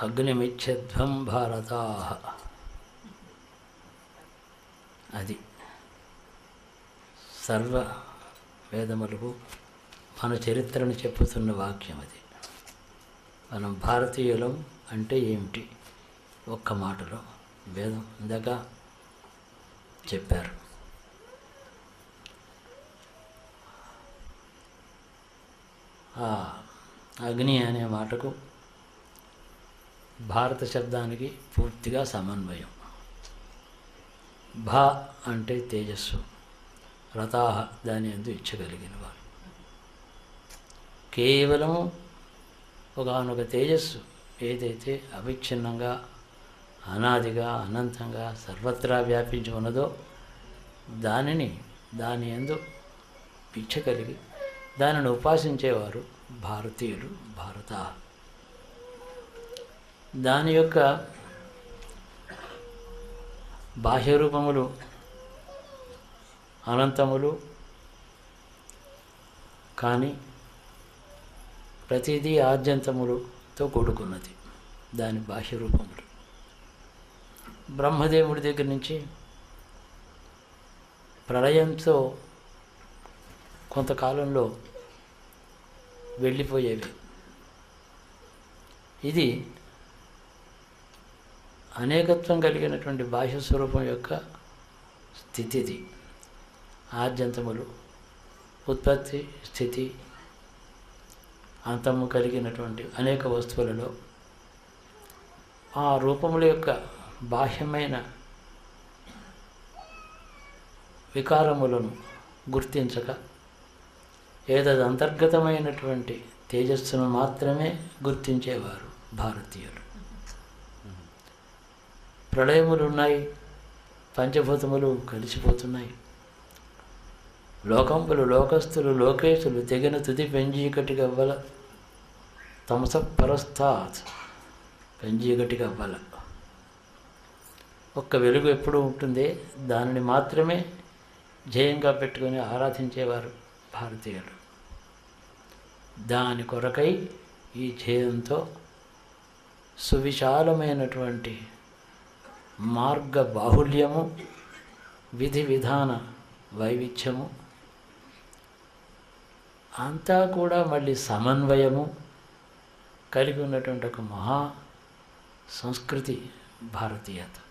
అగ్నిమిచ్చధ్వం భారతా. అది సర్వ వేదములకు మన చరిత్రను చెప్పుతున్న వాక్యం అది. మనం భారతీయులం అంటే ఏమిటి? ఒక్క మాటలో వేదం ఇందాక చెప్పారు. ఆ అగ్ని అనే మాటకు భారత శబ్దానికి పూర్తిగా సమన్వయం. భ అంటే తేజస్సు రథాహ దాని ఎందు ఇచ్చగలిగిన వారు. కేవలం ఒకనొక తేజస్సు ఏదైతే అవిచ్ఛిన్నంగా అనాదిగా అనంతంగా సర్వత్రా వ్యాపించి ఉన్నదో దానిని దాని ఎందు ఇచ్చగలిగి కలిగి దానిని ఉపాసించేవారు భారతీయులు భారత దాని యొక్క బాహ్య రూపములు అనంతములు కానీ ప్రతిదీ ఆద్యంతములతో కూడుకున్నది దాని బాహ్య రూపములు. బ్రహ్మదేవుడి దగ్గర నుంచి ప్రళయంతో కొంతకాలంలో వెళ్ళిపోయేవి. ఇది అనేకత్వం కలిగినటువంటి భాష స్వరూపం యొక్క స్థితిది. ఆద్యంతములు ఉత్పత్తి స్థితి అంతము కలిగినటువంటి అనేక వస్తువులలో ఆ రూపముల యొక్క బాహ్యమైన వికారములను గుర్తించక ఏదది అంతర్గతమైనటువంటి తేజస్సును మాత్రమే గుర్తించేవారు భారతీయులు. ప్రళయములు ఉన్నాయి పంచభూతములు కలిసిపోతున్నాయి. లోకంపులు లోకస్తులు లోకేశులు తెగిన తుది పెంజీకటి గవ్వల తమస పరస్థాత్ పెంజీకటి ఒక్క వెలుగు ఎప్పుడు ఉంటుంది దానిని మాత్రమే జయంగా పెట్టుకొని ఆరాధించేవారు భారతీయులు. దాని కొరకై ఈ జయంతో సువిశాలమైనటువంటి మార్గ బాహుళ్యము విధి విధాన వైవిధ్యము. అంతా కూడా మళ్ళీ సమన్వయము కలిగి ఉన్నటువంటి ఒక మహా సంస్కృతి భారతీయత.